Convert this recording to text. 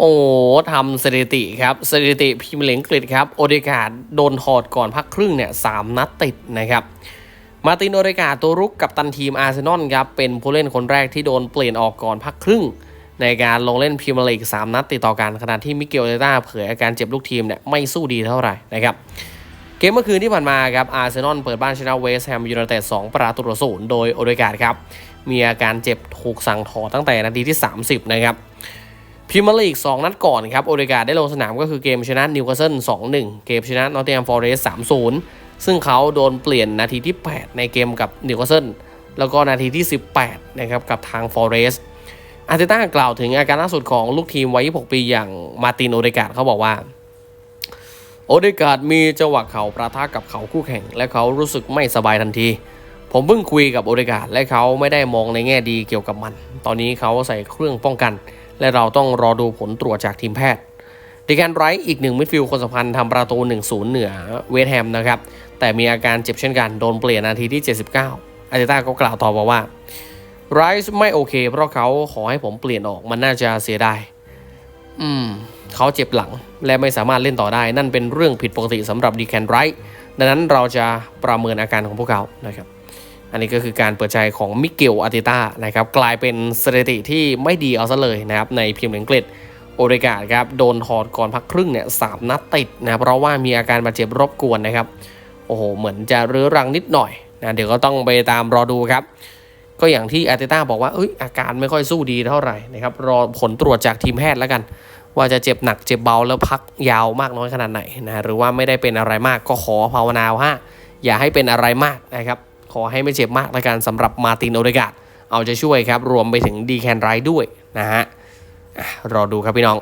โอ้ทำสถิติครับสถิติพรีเมียร์ลีกอังกฤษครับโอเดการ์ดโดนถอดก่อนพักครึ่งเนี่ยสามนัดติดนะครับมาตินโอเดการ์ดตัวรุกกับตันทีมอาร์เซนอลครับเป็นผู้เล่นคนแรกที่โดนเปลี่ยนออกก่อนพักครึ่ง ในการลงเล่นพรีเมียร์ลีกสามนัดติดต่อกันขณะที่มิเกลเตต้าเผยอาการเจ็บลูกทีมเนี่ยไม่สู้ดีเท่าไหร่นะครับเกมเมื่อคืนที่ผ่านมาครับอาร์เซนอลเปิดบ้านชนะเวสต์แฮมยูไนเต็ด2ประตูต่อศูนย์โดยโอเดการ์ดครับมีอาการเจ็บถูกสั่งถอดตั้งแต่นาทีที่ 30 นะครับ พรีเมียร์ลีก 2 นัดก่อนครับ โอเดกาดได้ลงสนามก็คือเกมชนะนิวคาสเซิล 2-1 เกมชนะนอตติงแฮมฟอเรสต์3-0 ซึ่งเขาโดนเปลี่ยนนาทีที่ 8 ในเกมกับนิวคาสเซิล แล้วก็นาทีที่ 18 นะครับ กับทางฟอเรสต์อาร์เตต้ากล่าวถึงอาการล่าสุดของลูกทีมวัย 26 ปีอย่างมาตินโอเดกาดเขาบอกว่า โอเดกาดมีจังหวะเข่าประทะกับเขาคู่แข่ง และเขารู้สึกไม่สบายทันที ผมเพิ่งคุยกับโอเดกาดและเขาไม่ได้มองในแง่ดีเกี่ยวกับมัน ตอนนี้เขาใส่เครื่องป้องกัน และเราต้องรอดูผลตรวจจากทีมแพทย์ดิแกนไรท์อีกหนึ่งมิดฟิลด์คนสำคัญทำประตู 1-0 เหนือเวสต์แฮมนะครับ แต่มีอาการเจ็บเช่นกัน โดนเปลี่ยนนาทีที่ 79อาร์เตต้าก็กล่าวต่อมาว่าไรท์ไม่โอเค เพราะเขาขอให้ผมเปลี่ยนออกมันน่าจะเสียดายอืม เขาเจ็บหลังและไม่สามารถเล่นต่อได้ นั่นเป็นเรื่องผิดปกติสำหรับดีแคนไรท์ดังนั้นเราจะประเมินอาการของพวกเขานะครับ อันนี้ก็คือการเปิดใจของมิเกลอาร์เตต้านะครับกลายเป็นสถิติที่ไม่ดีเอาซะเลยนะครับในพรีเมียร์อังกฤษโอเดการ์ดครับโดนถอดก่อนพักครึ่งเนี่ยสามนัดติดนะเพราะว่ามีอาการบาดเจ็บรบกวนนะครับโอ้โหเหมือนจะรื้อรังนิดหน่อยนะเดี๋ยวก็ต้องไปตามรอดูครับ ก็อย่างที่อาร์เตต้าบอกว่าเอ้ยอาการไม่ค่อยสู้ดีเท่าไหร่นะครับรอผลตรวจจากทีมแพทย์แล้วกัน ว่าจะเจ็บหนักเจ็บเบาแล้วพักยาวมากน้อยขนาดไหนนะหรือว่าไม่ได้เป็นอะไรมากก็ขอภาวนาว่าอย่าให้เป็นอะไรมากนะครับ ขอให้ไม่เจ็บมากและกันสำหรับมาตินโอเดกาดเอาใจะช่วยครับ รวมไปถึงดีแคนไรด้วยนะฮะรอดูครับพี่น้อง